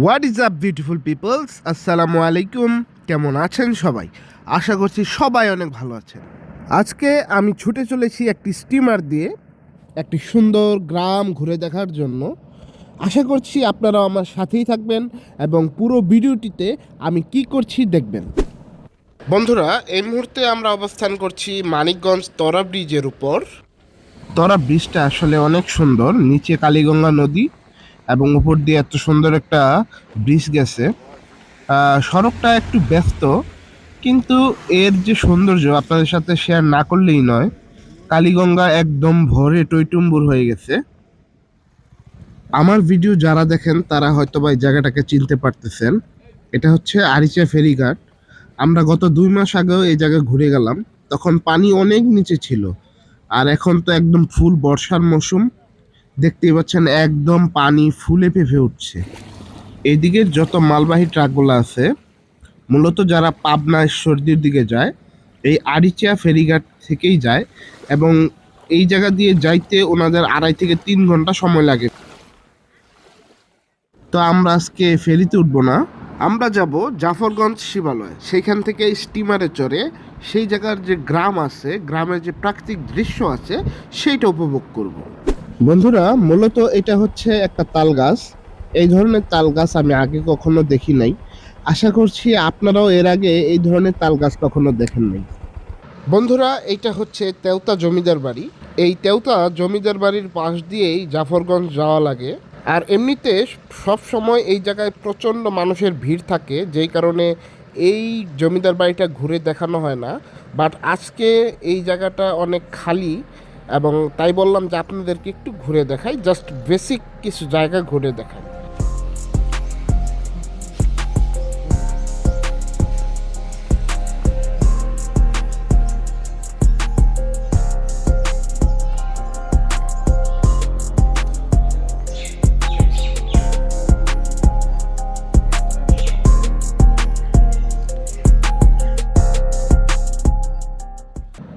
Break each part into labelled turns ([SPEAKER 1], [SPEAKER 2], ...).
[SPEAKER 1] What is up beautiful peoples আসসালামু আলাইকুম কেমন আছেন সবাই? আশা করছি সবাই অনেক ভালো আছেন। আজকে আমি ছুটে চলেছি একটি স্টিমার দিয়ে একটি সুন্দর গ্রাম ঘুরে দেখার জন্য। আশা করছি আপনারা আমার সাথেই থাকবেন এবং পুরো ভিডিওটিতে আমি কি করছি দেখবেন। বন্ধুরা, এই মুহূর্তে আমরা অবস্থান করছি মানিকগঞ্জ তরা ব্রিজের উপর। তরা ব্রিজটা আসলে অনেক সুন্দর, নিচে কালীগঙ্গা নদী এবং উপর দিয়ে এত সুন্দর একটা ব্রিজ গেছে। সড়কটা একটু ব্যস্ত, কিন্তু এর যে সৌন্দর্য আপনাদের সাথে শেয়ার না করলেই নয়, কালীগঙ্গা একদম ভরে টইটুম্বুর হয়ে গেছে। আমার ভিডিও যারা দেখেন, তারা হয়তো বা এই জায়গাটাকে চিনতে পারতেছেন। এটা হচ্ছে আরিচা ফেরিঘাট। আমরা গত দুই মাস আগেও এই জায়গায় ঘুরে গেলাম। তখন পানি অনেক নিচে ছিল। আর এখন তো একদম ফুল বর্ষার মৌসুম। দেখতেই পাচ্ছেন একদম পানি ফুলে ফেঁপে উঠছে। এইদিকের যত মালবাহী ট্রাকগুলো আছে, মূলত যারা পাবনা ঈশ্বরদীর দিকে যায়, এই আরিচিয়া ফেরিঘাট থেকেই যায় এবং এই জায়গা দিয়ে যাইতে ওনাদের আড়াই থেকে তিন ঘণ্টা সময় লাগে। তো আমরা আজকে ফেরিতে উঠবো না। আমরা যাব জাফরগঞ্জ শিবালয়। সেইখান থেকে স্টিমারে চড়ে সেই জায়গার যে গ্রাম আছে, গ্রামের যে প্রাকৃতিক দৃশ্য আছে, সেইটা উপভোগ করব। বন্ধুরা, মূলত এটা হচ্ছে একটা তাল গাছ। এই ধরনের তাল গাছ আমি আগে কখনো দেখি নাই। আশা করছি আপনারাও এর আগে এই ধরনের তাল গাছ কখনো দেখেন নাই। বন্ধুরা, এইটা হচ্ছে তেওতা জমিদার বাড়ি। এই তেওতা জমিদার বাড়ির পাশ দিয়েই জাফরগঞ্জ যাওয়া লাগে। আর এমনিতে সব সময় এই জায়গায় প্রচণ্ড মানুষের ভিড় থাকে, যেই কারণে এই জমিদার বাড়িটা ঘুরে দেখানো হয় না। বাট আজকে এই জায়গাটা অনেক খালি। এবং তাই বললাম যে আপনাদেরকে একটু ঘুরে দেখাই জাস্ট বেসিক কিছু জায়গা ঘুরে দেখাই।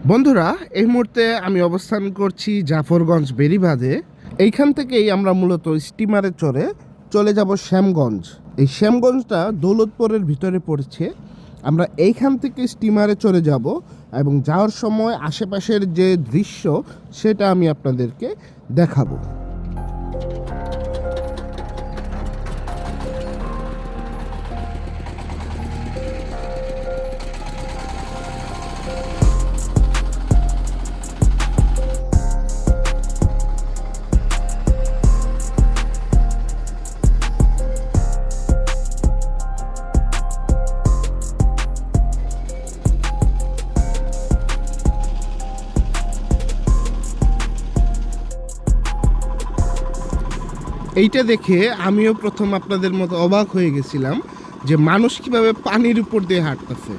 [SPEAKER 1] বন্ধুরা, এই মুহূর্তে আমি অবস্থান করছি জাফরগঞ্জ বেরিবাঁধে এইখান থেকেই আমরা মূলত স্টিমারে চড়ে চলে যাব শ্যামগঞ্জ। এই শ্যামগঞ্জটা দৌলতপুরের ভিতরে পড়ছে। আমরা এইখান থেকে স্টিমারে চলে যাব এবং যাওয়ার সময় আশেপাশের যে দৃশ্য, সেটা আমি আপনাদেরকে দেখাবো। এইটা দেখে আমিও প্রথম আপনাদের মতো অবাক হয়ে গেছিলাম যে মানুষ কীভাবে পানির উপর দিয়ে হাঁটতেছে।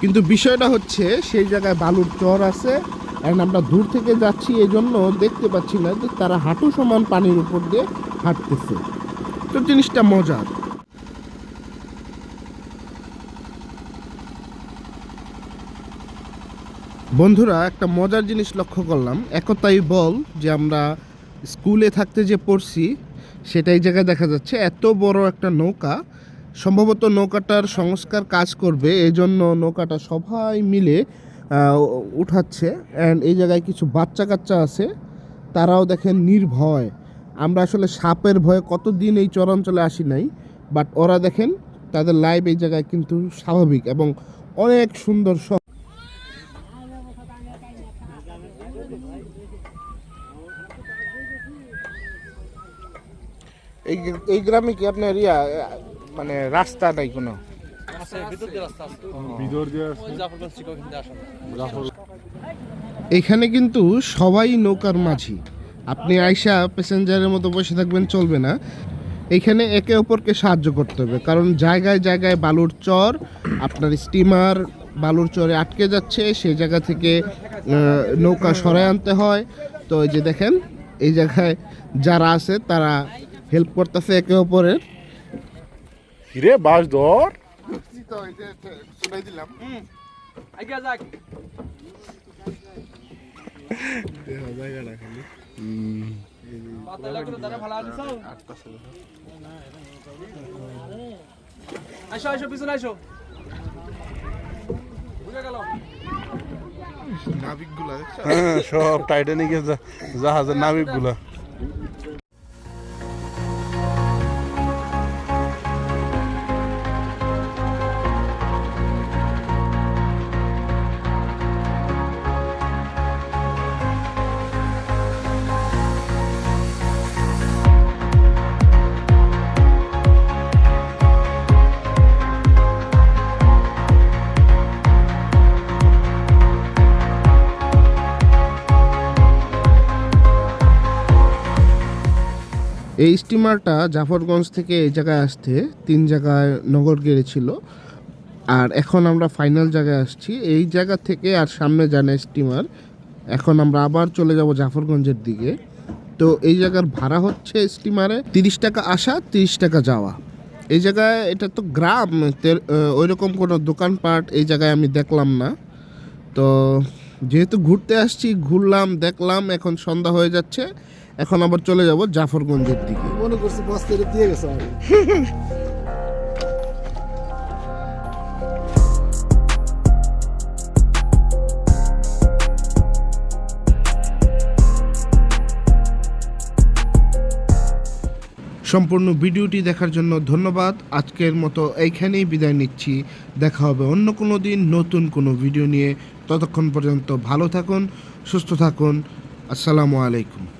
[SPEAKER 1] কিন্তু বিষয়টা হচ্ছে সেই জায়গায় বালুর চর আছে অ্যান্ড আমরা দূর থেকে যাচ্ছি এই জন্য দেখতে পাচ্ছি না যে তারা হাঁটু সমান পানির উপর দিয়ে হাঁটতেছে। তো জিনিসটা মজার। বন্ধুরা, একটা মজার জিনিস লক্ষ্য করলাম। একতাই বল যে আমরা স্কুলে থাকতে যে পড়ছি সেটা এই জায়গায় দেখা যাচ্ছে, এত বড় একটা নৌকা, সম্ভবত নৌকাটার সংস্কার কাজ করবে এই জন্য নৌকাটা সবাই মিলে উঠাচ্ছে অ্যান্ড এই জায়গায় কিছু বাচ্চা কাচ্চা আছে, তারাও দেখেন নির্ভয়। আমরা আসলে সাপের ভয়ে কতদিন এই চরাঞ্চলে আসি নাই বাট ওরা দেখেন, তাদের লাইভ এই জায়গায় কিন্তু স্বাভাবিক এবং অনেক সুন্দর এই এই গ্রামে কি আপনার ইয়া মানে রাস্তা নাই কোনো? এখানে কিন্তু সবাই নৌকার মাঝি। আপনি আইসা প্যাসেঞ্জারের মতো বসে থাকবেন, চলবে না। এখানে একে অপরকে সাহায্য করতে হবে, কারণ জায়গায় জায়গায় বালুর চর, আপনার স্টিমার বালুর চরে আটকে যাচ্ছে, সেই জায়গা থেকে নৌকা সরায় আনতে হয়। তো এই যে দেখেন, এই জায়গায় যারা আছে তারা হেল্প করতেছে একে অপরের।
[SPEAKER 2] কিরে বাস ধর।
[SPEAKER 1] দিলাম
[SPEAKER 3] পাতা লাগল তারা ভালো আছে আইসো আইসো পিছনে আইসো বুঝে গেল
[SPEAKER 1] নাবিকগুলা
[SPEAKER 2] হ্যাঁ সব টাইটানিকের জা- জাহাজের নাবিকগুলা।
[SPEAKER 1] এই স্টিমারটা জাফরগঞ্জ থেকে এই জায়গায় আসতে তিন জায়গায় নগর গেড়েছিল আর এখন আমরা ফাইনাল জায়গায় আসছি। এই জায়গা থেকে আর সামনে জানে স্টিমার এখন আমরা আবার চলে যাব জাফরগঞ্জের দিকে। তো এই জায়গার ভাড়া হচ্ছে স্টিমারে তিরিশ টাকা আসা, তিরিশ টাকা যাওয়া। এই জায়গায় এটা তো গ্রাম ওই রকম কোনো দোকানপাট এই জায়গায় আমি দেখলাম না। তো যেহেতু ঘুরতে আসছি ঘুরলাম দেখলাম এখন সন্ধ্যা হয়ে যাচ্ছে। এখন আবার চলে যাব জাফরগঞ্জের দিকে।
[SPEAKER 4] মনে করছি বস করে দিয়ে গেছে
[SPEAKER 1] সম্পূর্ণ ভিডিওটি দেখার জন্য ধন্যবাদ। আজকের মতো এইখানেই বিদায় নিচ্ছি। দেখা হবে অন্য কোনো দিন নতুন কোনো ভিডিও নিয়ে। ততক্ষণ পর্যন্ত ভালো থাকুন সুস্থ থাকুন। আসসালামু আলাইকুম।